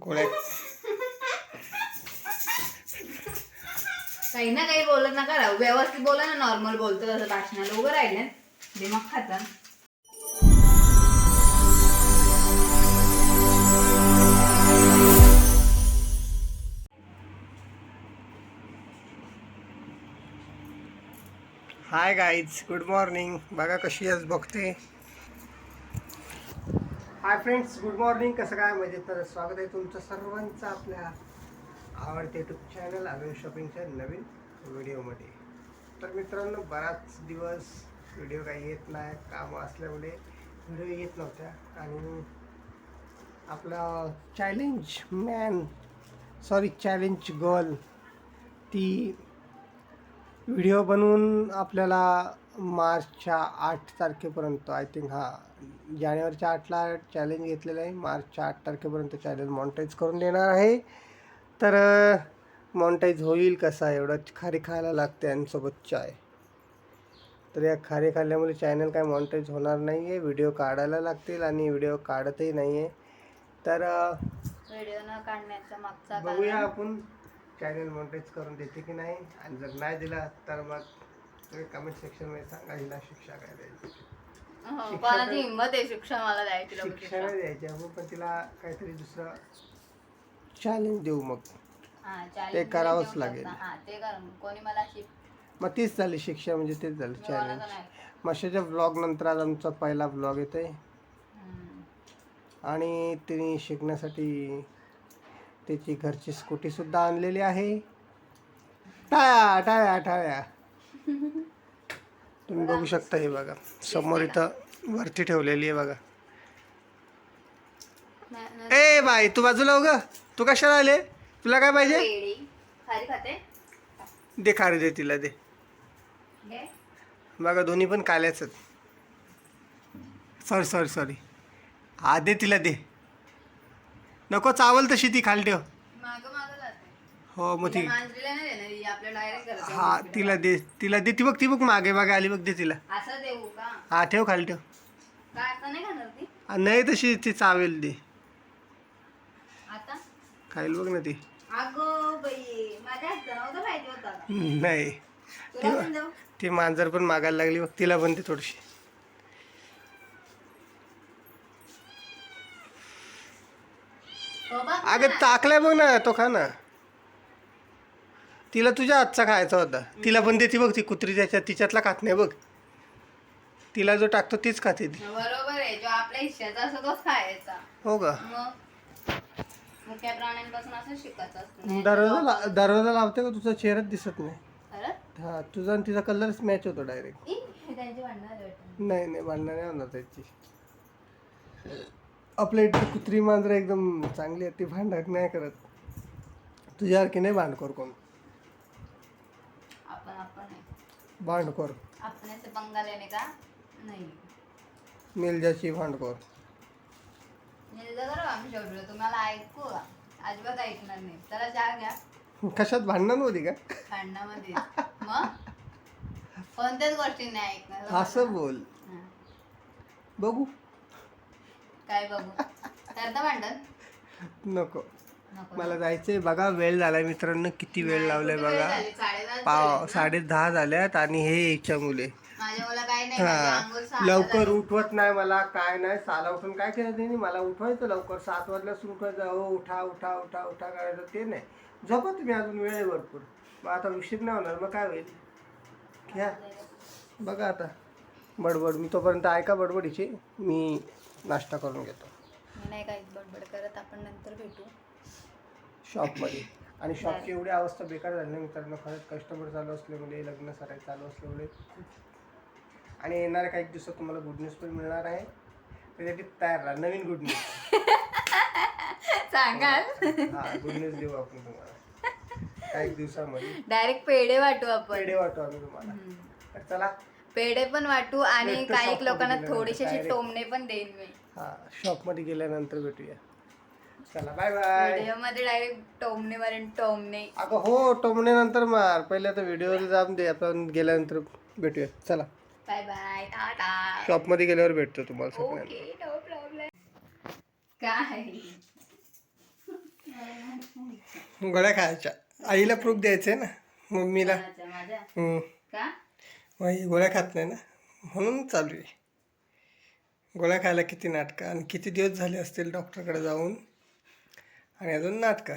गोळ्या. काही ना काही बोलत नका राहू. व्यवस्थित बोला ना नॉर्मल बोलतो तसं. भाषणाला उभं राहिले दिमाग खातं. हाय गाईज गुड मॉर्निंग बघा कशी आज बघते. हाय फ्रेंड्स गुड मॉर्निंग कसं काय मजेत? तर स्वागत आहे तुमचं सर्वांचं आपल्या आवडते यूट्यूब चॅनल अरुण शॉपिंगच्या नवीन व्हिडिओमध्ये तर मित्रांनो बराच दिवस व्हिडिओ काही येत नाही कामं असल्यामुळे व्हिडिओ येत नव्हत्या. आणि आपला challenge man sorry challenge girl ती व्हिडिओ बनवून आपल्याला मार्चच्या आठ तारखेपर्यंत आय थिंक हा जानेवारीच्या आठला चॅलेंज घेतलेलं आहे. मार्चच्या आठ तारखेपर्यंत चॅलेंज मॉनिटाईज करून देणार आहे. तर मॉनिटाईज होईल कसा एवढं खारी खायला लागते आणि सोबत चाय तर या खारी खाल्ल्यामुळे चॅनल काय मॉनिटाईज होणार नाही आहे व्हिडिओ काढायला लागतील आणि व्हिडिओ काढतही नाही आहे तर व्हिडिओ न काढण्याचा मागचा बघूया आपण चॅनल मॉनिटाईज करून देते की नाही. आणि जर नाही दिला तर मग तुम्ही कमेंट सेक्शनमध्ये सांगा हिला शिक्षा काय द्यायची हो, कोणाची हिंमत आहे शिक्षण मला द्यायची लोकं शिक्षा शिक्षा. नाही द्यायची आपण पण तिला काहीतरी दुसरं चॅलेंज देऊ मग हा, ते करावंच लागेल. हा, ते कोणी मला मग तीच झाली शिक्षा म्हणजे तेच झालं चॅलेंज. माशाच्या ब्लॉग नंतर आज आमचा पहिला ब्लॉग येतोय हम्म. आणि तिने शिकण्यासाठी त्याची घरची स्कूटीसुद्धा आणलेली आहे टाळ्या टाळ्या टाळ्या तुम्ही बघू शकता हे बघा. समोर इथं वरती ठेवलेली आहे बघा. ए बाई तू बाजूला उग. तू कशाला आले? तुला काय पाहिजे? पेढी. खारी खाते? दे खारी दे तिला दे. बघा दोन्ही पण काल्याच सॉरी सॉरी सॉरी. हा दे तिला दे. नको चावल तशी ती खाली ठेव. हो मग ती तिला मांजरीला नाही देणार, ही आपल्या डायरेक्ट करते. हा तिला दे तिला दे ती बघ ती बघ मागे मागे आली बघ दे तिला. असं देऊ का? हा ठेव खाली ठेव. काय नाही खाणार ती? हा, नाही तशी ती चावेल दे. आता? खाईल बघ ना ती. अगो बाई माझ्या हातचं नव्हतं पाहिजे होता नाही. तुला पण देऊ? ती मांजर पण मागायला लागली बघ तिला पण दे थोडीशी. हो बघ अगं. टाकलाय बघ ना तो खा ना. तिला तुझ्या हातचा खायचा होता. तिला पण देते बघ ती कुत्री त्याच्या तिच्यातला खात नाही बघ. तिला जो टाकतो तीच खाते ती. बरोबर आहे. जो आपल्या हिश्श्याचा असतो तोच खायचा. हो का? मग? मुख्या प्राण्यांपासून असं शिकायचं असतं. नाही दरवाजा ला- दरवाजा लावते का तुझा चेहराच दिसत नाही? हा तुझा आणि तिचा कलरच मॅच होतो डायरेक्ट ई, त्यांची भांडणं झाली वाटतं. नाही नाही भांडणं नाही होणार त्याची. आपल्या इथे कुत्री मांजर एकदम चांगली आहे ती भांडण नाही करत. तुझ्यासारखी नाही भांडखोर कोण? आपण भांडखोर. आपण असे बंगाल येणे का? नाही. मिलजाची भांडखोर. निर्जा करू आम्ही शेवटी तुम्हाला ऐकू? अजिबात ऐकणार नाही. चला चहा घ्या. कशात? भांडण होती का? भांडणामध्ये. मग? कोणत्याच गोष्टी नाही ऐकणार असं बोल. बघू. काय बघू? करता भांडण? नको. मला जायचंय. बघा वेळ झालाय मित्रांनो. किती वेळ लावलाय बघा. झाली? पाव झाले? साडे दहा झाल्यात आणि हे इच्छा मुले. हा. लवकर झाली. उठवत नाही मला काय नाही. साला उठून काय केलं त्यांनी मला उठवायचं लवकर. सात वाजल्यापासून उठवायचं हो उठा उठा उठा उठा करायचं. ते नाही. झोपा तुम्ही अजून वेळ आहे भरपूर. मग आता उशीर नाही होणार. मग काय होईल? घ्या. बघा आता. बडबड. मी तोपर्यंत ऐका बडबडीची. मी नाश्ता करून घेतो. मी नाही काहीच बडबड करत. आपण नंतर भेटू. शॉपमध्ये आणि शॉपची एवढी अवस्था बेकार झाली ना मित्रांनो खरंच कस्टमर चालू असल्यामुळे लग्न सराई चालू असल्यामुळे आणि येणाऱ्या काही दिवसात तुम्हाला गुड न्यूज पण मिळणार आहे. त्यासाठी तयार राहा. नवीन गुड न्यूज सांगाल? हा गुड न्यूज देऊ आपण तुम्हाला. काही दिवसामध्ये. डायरेक्ट पेढे वाटू आपण. पेढे वाटू आम्ही तुम्हाला. तर चला. पेढे पण वाटू आणि काही shop मध्ये लोकांना गेल्यानंतर थोडेसे असे direct. टोमणे पण देईन मी. हा शॉपमध्ये गेल्यानंतर भेटूया. चला बाय बाय व्हिडिओमध्ये डायरेक्ट टोमणे मारेन टोमणे. अगं हो टोमण्यानंतर मार. पहिले आता व्हिडिओवर जाऊन दे. आपण गेल्यानंतर भेटूया. चला. Bye bye tata. शॉपमध्ये गेल्यावर भेटतो तुम्हाला सगळ्यांना. ओके नो प्रॉब्लेम काय गोळ्या खायच्या. आईला प्रूफ द्यायचं आहे ना? मम्मीला. हम्म. का? मग ही गोळ्या खात नाही ना? म्हणून चालू आहे. गोळ्या खायला किती नाटकं आणि किती दिवस झाले असतील डॉक्टरकडे जाऊन? आणि अजून नाटकं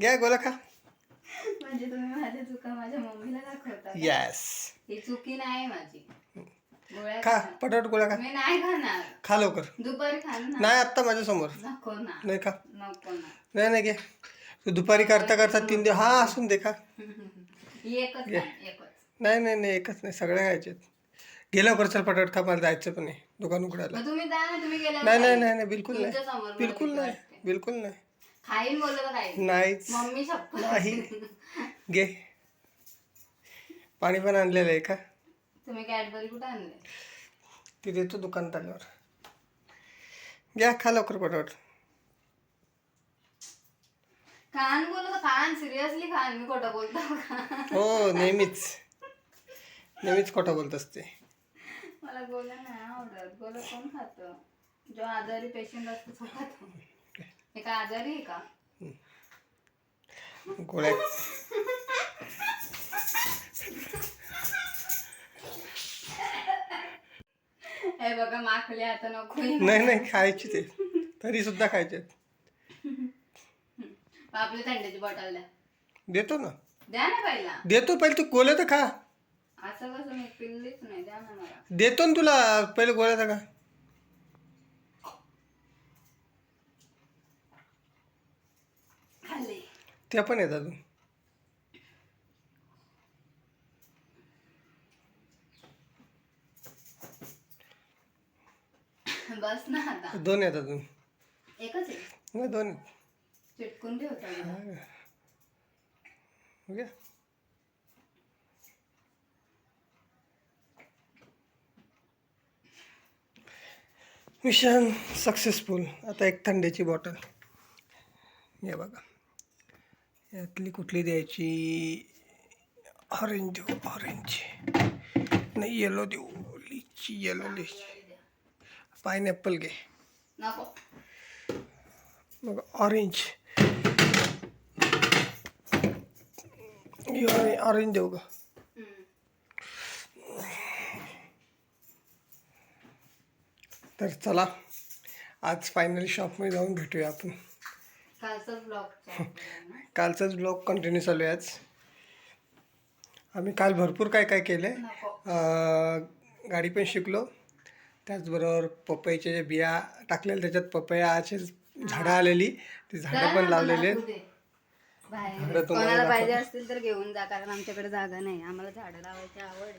घ्या गोळ्या खा. म्हणजे तुम्ही माझ्या चुका माझ्या मम्मीला दाखवता का? यस ही चुकी नाही माझी. गोळ्या खा खा. पटापट गोळ्या खा. मी नाही खाणार. खा लवकर. दुपारी नाही आत्ता माझ्यासमोर. नको ना. नाही खा. नको ना. नाही नाही घे. तू दुपारी करता करता तीन दिवस हा असून दे एकच नाही, एकच. नाही नाही नाही एकच नाही. सगळ्या खायचे गेल्या लवकर चल पटापट खा. मला जायचं पण नाही. दुकान उघडायला. मग तुम्ही जा ना तुम्ही गेल्या नाही नाही नाही नाही बिलकुल तुमच्या नाही समोर मला बिलकुल भीती नाही. वाटते. बिलकुल नाही. खाईन बोललो तर खाईन नाहीच. मम्मी शप्पथ नाही. घे. पाणी पण आणलेलं आहे का? तुम्ही कॅडबरी कुठे आणले? ते देतो दुकानात आल्यावर घ्या खा लवकर पटापट. खान बोललो तर खान सिरियसली खान मी खोटं बोलतो का? हो नेहमीच. नेहमीच खोटं बोलत असते. मला गोला नाही आवडत. गोला कोण खातं? जो आजारी पेशंट असतो तो खातो. हे काय आजारी आहे का? गोळ्या हे बघा माखले आता नको नाही नाही खायची ते. तरी सुद्धा खायचे. आपली थंडीची बॉटल द्या. देतो ना. द्या ना पहिला. देतो पहिले तू गोळ्या तर खा. असं कसं मी पिल्लीच नाही द्या ना मला. देतो ना तुला पहिले गोळ्या तर खा. त्या पण येतात अजून. बस ना आता. दोन येतात अजून. एकच आहे? नाही दोन आहेत. चिटकून मला. घ्या मिशन सक्सेसफुल. आता एक थंडीची बॉटल. हे बघा. यातली कुठली द्यायची? ऑरेंज देऊ ऑरेंज. नाही येलो देऊ. लिची येलो लिची. पायनॅपल घे. मग ऑरेंज ऑरेंज देऊ का. तर चला आज फायनली शॉपमध्ये जाऊन भेटूया आपण. कालचाच ब्लॉग कालचाच ब्लॉग कंटिन्यू चालू आहे आज. आम्ही काल भरपूर काय काय केलं आहे गाडी पण शिकलो. त्याचबरोबर पपईच्या ज्या बिया टाकलेल्या त्याच्यात पपयाचे झाडं आलेली. ती झाडं पण लावलेली आहेत. बाहेर. कोणाला पाहिजे. असतील तर घेऊन जा कारण आमच्याकडे जागा नाही. आम्हाला झाडं लावायची आवड आहे.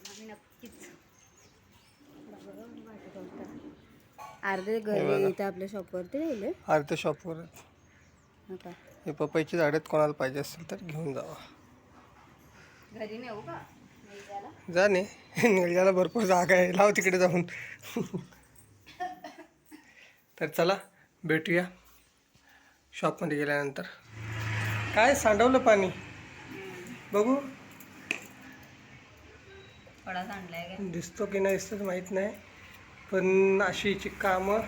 आम्ही नक्कीच अर्धे घरी इथं आपल्या शॉपवरती राहिले. अर्ध्या शॉपवर नका हे पपईची झाडं आहेत, कोणाला पाहिजे असेल तर घेऊन जावा. घरी नेऊ का? जा ने. निळजाला भरपूर जागा आहे. लाव तिकडे जाऊन. तर चला भेटूया शॉपमध्ये गेल्यानंतर. काय सांडवलं पाणी? बघू. थोडा सांडलाय काय? दिसतो की नाही दिसतो माहीत नाही. पण अशीची कामं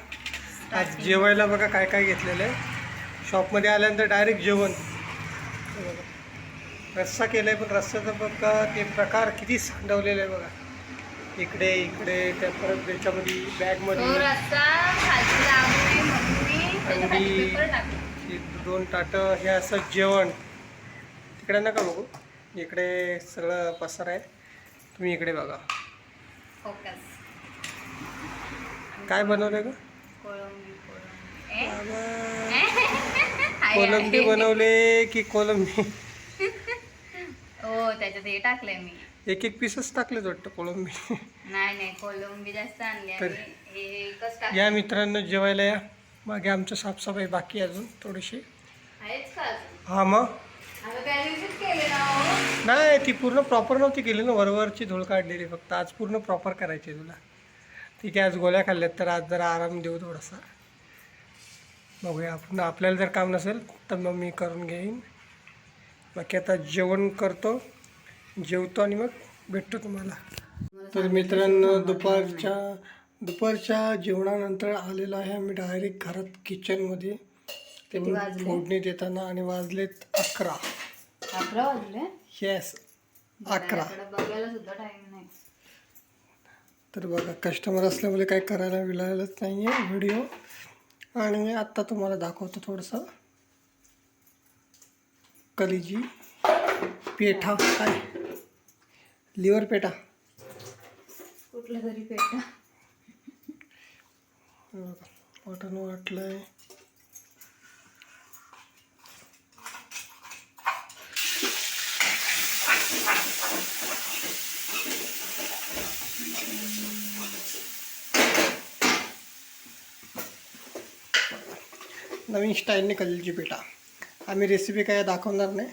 आज जेवायला बघा काय काय घेतलेलं आहे. शॉपमध्ये आल्यानंतर डायरेक्ट जेवण. रस्सा केला आहे पण रस्स्याचा बघा ते प्रकार किती सांडवलेले आहे बघा. इकडे इकडे त्या परत त्याच्यामध्ये बॅगमध्ये. अंडी. दोन ताटं हे असं जेवण. तिकडे नका बघू. इकडे सगळं पसार आहे. तुम्ही इकडे बघा. काय बनवलं ग? कोळंबी कोलंबी. बनवले की कोलंबी? हो त्याच्यात हे टाकलंय मी. एक एक पीसच टाकलेच वाटतं कोलंबी. नाही नाही कोलंबी जास्त आणली या मित्रांनो जेवायला या. मागे आमचं साफसफाई बाकी अजून थोडीशी. हा मग? हो. नाही ती पूर्ण प्रॉपर नव्हती केली ना वरवरची धूळ काढलेली फक्त. आज पूर्ण प्रॉपर करायची तुला. ठीक आहे आज गोळ्या खाल्ल्यात तर आज जरा आराम देऊ थोडासा. बघूया आपण आपल्याला जर काम नसेल तर मग मी करून घेईन. बाकी आता जेवण करतो जेवतो आणि मग भेटतो तुम्हाला. तर मित्रांनो दुपारच्या दुपारच्या जेवणानंतर आलेलो आहे आम्ही डायरेक्ट घरात किचनमध्ये ते? फोडणी देताना आणि वाजलेत अकरा. अकरा वाजले? येस अकरा. बघायला सुद्धा टाइम नाही. तर बघा कस्टमर असल्यामुळे काही करायला मिळालंच नाही आहे व्हिडिओ आणि आत्ता तुम्हाला दाखवतो थोडंसं. कलिजी पेठा काय? लिव्हर पेठा. कुठलं तरी पेटा मटण वाटलंय. नवीन स्टाईलने कलेची पेठा आम्ही रेसिपी काय दाखवणार नाही.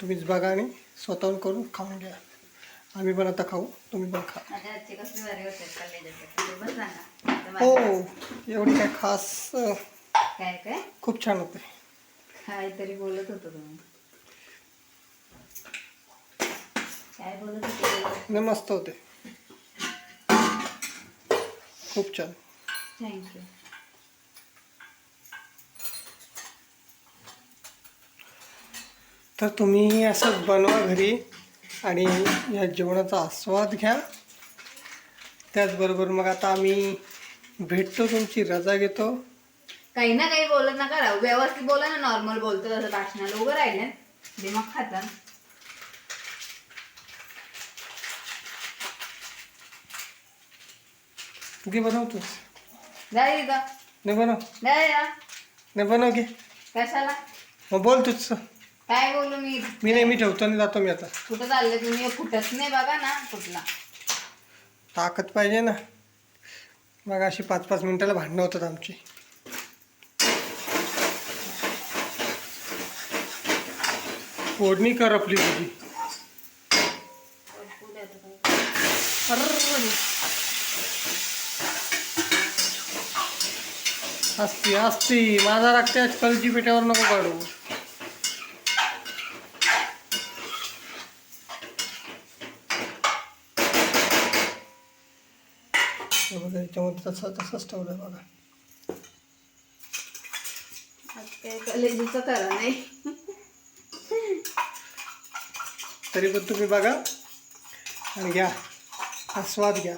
तुम्हीच बघा आणि स्वतःहून करून खाऊन घ्या. आम्ही पण आता खाऊ तुम्ही पण खा. हो एवढी काय खास काय काय? खूप छान होते. काहीतरी बोलत होतो तुम्ही. काय बोलत होते? नाही मस्त होते. खूप छान. थँक्यू तर तुम्ही असंच बनवा घरी आणि या जेवणाचा आस्वाद घ्या. त्याचबरोबर मग आता आम्ही भेटतो तुमची रजा घेतो. काही ना काही बोलत नका राहू. व्यवस्थित बोला ना नॉर्मल बोलतो तसं भाषणाला उभं राहिले दिमाग खाता घे बनवतोच जाय इथं नाही बनव. नाही बनव घे. कशाला? मग बोल तूच. काय बोलू मी? मी नाही मी ठेवतो आणि जातो मी आता. कुठं चालले तुम्ही? फुटत नाही बघा ना कुठला. ताकद पाहिजे ना. मग अशी पाच पाच मिनिटाला भांडणं होतात आमची. फोडणी कर आपली तुझी. असती असती माझा लागते कलची पेट्यावर नको काढू. बघा याच्यामध्ये तसं तसंच ठेवलं बघा. आज काय कलेजीचं करा नाही. तरी पण तुम्ही बघा आणि घ्या. आस्वाद घ्या.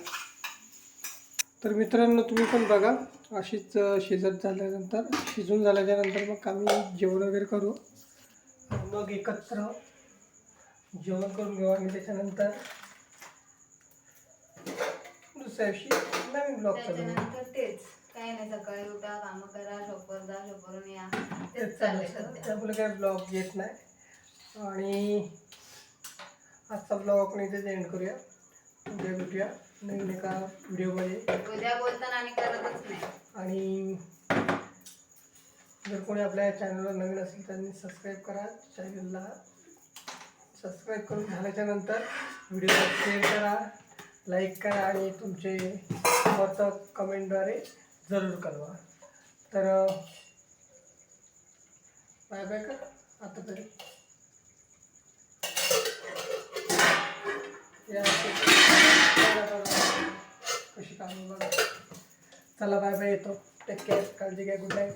तर मित्रांनो तुम्ही पण बघा. अशीच शिजत झाल्यानंतर शिजून झाल्याच्यानंतर मग आम्ही जेवण वगैरे करू. मग एकत्र जेवण करून घेऊ आणि त्याच्यानंतर दिवशी नवीन ब्लॉग त्याच्यानंतर तेच. काय नाही सकाळी उठा कामं करा शॉपवर जा शॉपवरून या. तेच चाललंय सध्या. त्यामुळे काय ब्लॉग येत नाही. आणि आजचा ब्लॉग आपण इथेच एंड करूया. उद्या भेटूया. नवीन एका व्हिडिओमध्ये उद्या बोलताना आणि करतच नाही. आणि जर कोणी आपल्या चॅनलवर नवीन असेल त्यांनी सबस्क्राईब करा. चॅनलला सबस्क्राईब करून झाल्याच्यानंतर व्हिडिओला शेअर करा. लाईक करा आणि तुमचे मत कमेंटद्वारे जरूर कळवा. तर बाय बाय कर. आता तरी. या कशी कामं बघा. चला बाय बाय येतो. टेक केअर काळजी घ्या. Good night